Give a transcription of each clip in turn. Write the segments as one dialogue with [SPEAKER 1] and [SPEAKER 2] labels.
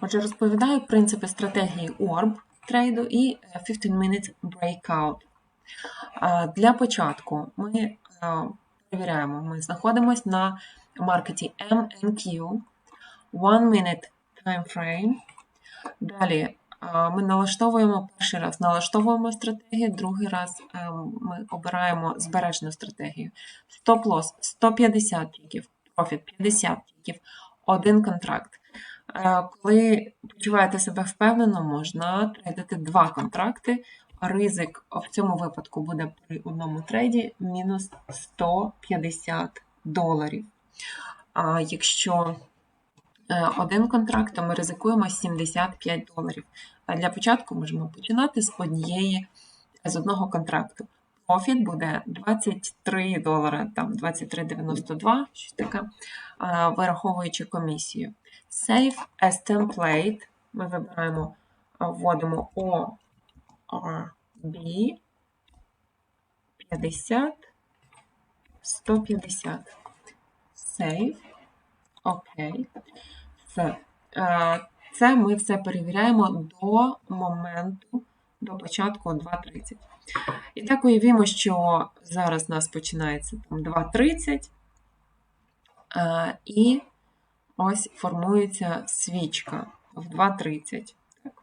[SPEAKER 1] Отже, розповідаю принципи стратегії ORB трейду і е, 15 Minutes Breakout. Е, Для початку ми е, перевіряємо, ми знаходимося на маркеті MNQ, One Minute Time Frame. Далі е, ми налаштовуємо перший раз, налаштовуємо стратегію, другий раз е, ми обираємо збережену стратегію. Стоп-лосс 150 тіків, профіт 50 тіків, один контракт. Е, Коли почуваєте себе впевнено, можна трейдити два контракти. Ризик в цьому випадку буде при одному трейді мінус 150 доларів. А якщо е, один контракт, то ми ризикуємо 75 доларів. Для початку можемо починати з однієї з одного контракту. Профіт буде 23 долари, там 23,92, щось таке, вираховуючи комісію. Save as template. Ми вибираємо, вводимо ORB 50, 150. Save. Окей. Все. Це ми все перевіряємо до моменту, до початку 2.30. І так уявімо, що зараз у нас починається 2.30, е, і ось формується свічка в 2.30. Так.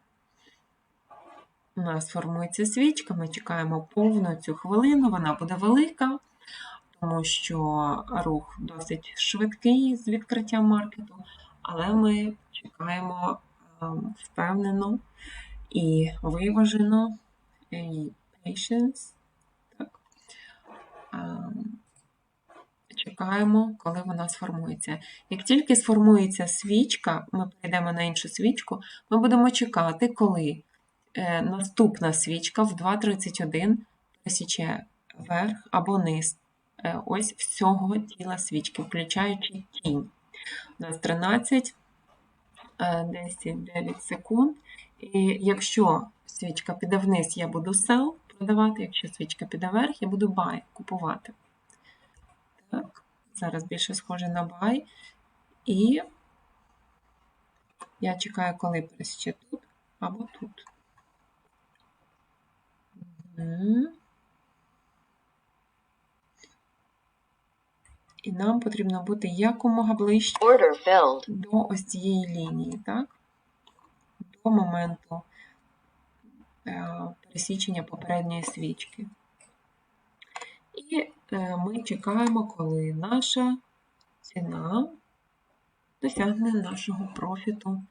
[SPEAKER 1] У нас формується свічка, ми чекаємо повну цю хвилину, вона буде велика, тому що рух досить швидкий з відкриттям маркету, але ми чекаємо е, впевнено і виважено, і patience. Так. Чекаємо, коли вона сформується. Як тільки сформується свічка, ми перейдемо на іншу свічку, ми будемо чекати, коли е, наступна свічка в 2.31 пересіче верх або низ е, ось всього тіла свічки, включаючи тінь. У нас 13, е, 10, 9 секунд. І якщо свічка піде вниз, я буду sell продавати, якщо свічка піде вверх, я буду buy купувати. Так, зараз більше схоже на buy. І я чекаю, коли пересіче тут або тут. І нам потрібно бути якомога ближче до ось цієї лінії, так? До моменту е, пересічення попередньої свічки. І е, ми чекаємо, коли наша ціна досягне нашого профіту